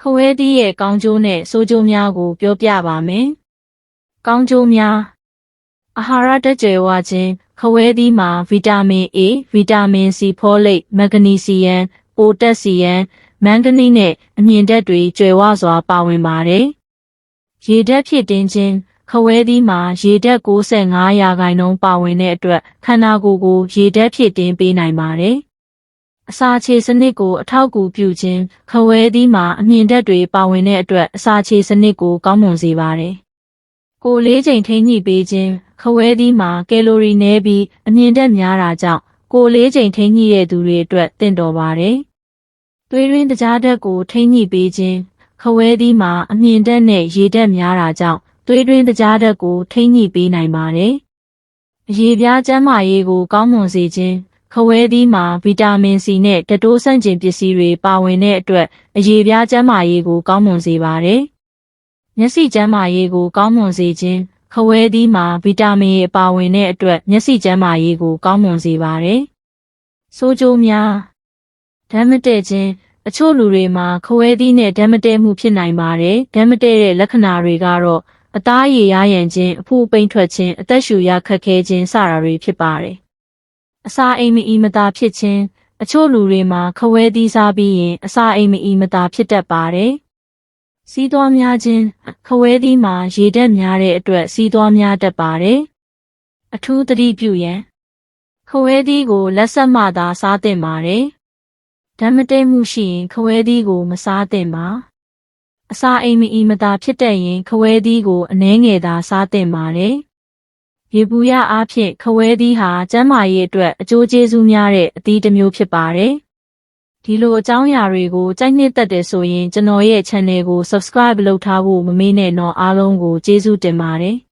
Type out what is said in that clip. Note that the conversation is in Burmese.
ခဝဲသီးရဲ့ကောင်းကျိုးနဲ့ဆိုးကျိုးများကို ပြောပြပါမယ်။ကောင်းကျိုးများအာဟာရဓာတ်ကြွယ်ဝခြင်းခဝဲသီးမှာဗီတာမင် A ဗီတာမင် C ဖောလိတ်မက်ဂနီဆီယမ်ပိုတက်ဆီယမ်မန်ဂနီနဲ့အမြင့်ဓာတ်တွေကြွယ်ဝစွာပါဝင်ပါတယ်။ရေဓာတ်ဖြစ်တင်းခြင်းခဝဲသီးမှာရေဓာတ်65ရာခိုင်နှုန်းပါဝင်တဲ့အတွက်ခန္ဓာကိုယ်ကိုရေဓာတ်ဖြစ်တင်းပေးနိုင်ပါတယ်။ အစာခြေစနစ်ကိုအထောက်အကူပြုခြင်းခဝဲသီးမှာအမြင့်ဓာတ်တွေပါဝင်တဲ့အတွက်အစာခြေစနစ်ကိုကောင်းမွန်စေပါတယ်။ကိုယ်လေးချိန်ထိန်းညှိပေးခြင်းခဝဲသီးမှာကယ်လိုရီနည်းပြီးအမြင့်ဓာတ်များတာကြောင့်ကိုယ်လေးချိန်ထိန်းညှိတဲ့သူတွေအတွက်တင့်တော်ပါတယ်။သွေးရင်းတကြားဓာတ်ကိုထိန်းညှိပေးခြင်းခဝဲသီးမှာအမြင့်ဓာတ်နဲ့ရေဓာတ်များတာကြောင့်သွေးတွင်းတကြားဓာတ်ကိုထိန်းညှိပေးနိုင်ပါတယ်။အရေပြားကျန်းမာရေးကိုကောင်းမွန်စေခြင်း ခဝဲသီးမှာဗီတာမင် C နဲ့တတိုးဆန့်ကျင်ပစ္စည်းတွေပါဝင်တဲ့အတွက်အရေပြားကျန်းမာရေးကိုကောင်းမွန်စေပါတယ်။မျက်စိကျန်းမာရေးကိုကောင်းမွန်စေခြင်းခဝဲသီးမှာဗီတာမင် A ပါဝင်တဲ့အတွက်မျက်စိကျန်းမာရေးကိုကောင်းမွန်စေပါတယ်။ဆိုးကျိုးများဓာတ်မတည့်ခြင်းအချို့လူတွေမှာခဝဲသီးနဲ့ဓာတ်မတည့်မှုဖြစ်နိုင်ပါတယ်။ဓာတ်မတည့်တဲ့လက္ခဏာတွေကတော့အသားရည်ရရန်ခြင်းအဖူအပိန်ထွက်ခြင်းအသက်ရှူရခက်ခဲခြင်းစတာတွေဖြစ်ပါတယ်။ အစာအိမ်မအီမသာဖြစ်ခြင်းအချို့လူတွေမှာခဝဲသီးစားပြီးရင်အစာအိမ်မအီမသာဖြစ်တတ်ပါတယ်။စီးသွားများခြင်းခဝဲသီးမှာရေဓာတ်များတဲ့အတွက်စီးသွားများတတ်ပါတယ်။အထူးသတိပြုရန်ခဝဲသီးကိုလက်ဆက်မှသာစားသင့်ပါတယ်။ဓာတ်မတည့်မှုရှိရင်ခဝဲသီးကိုမစားသင့်ပါ။အစာအိမ်မအီမသာဖြစ်တတ်ရင်ခဝဲသီးကိုအနှဲငယ်သာစားသင့်ပါတယ်။ ရေပူရအားဖြင့်ခဝဲသီးဟာကျန်းမာရေးအတွက်အကျိုးကျေးဇူးများတဲ့အသီးတစ်မျိုးဖြစ်ပါတယ်။ဒီလိုအကြောင်းအရာတွေကိုကြိုက်နှစ်သက်တယ်ဆိုရင်ကျွန်တော်ရဲ့ channel ကို subscribe လုပ်ထားဖို့မမေ့နဲ့တော့အားလုံးကိုကျေးဇူးတင်ပါတယ်။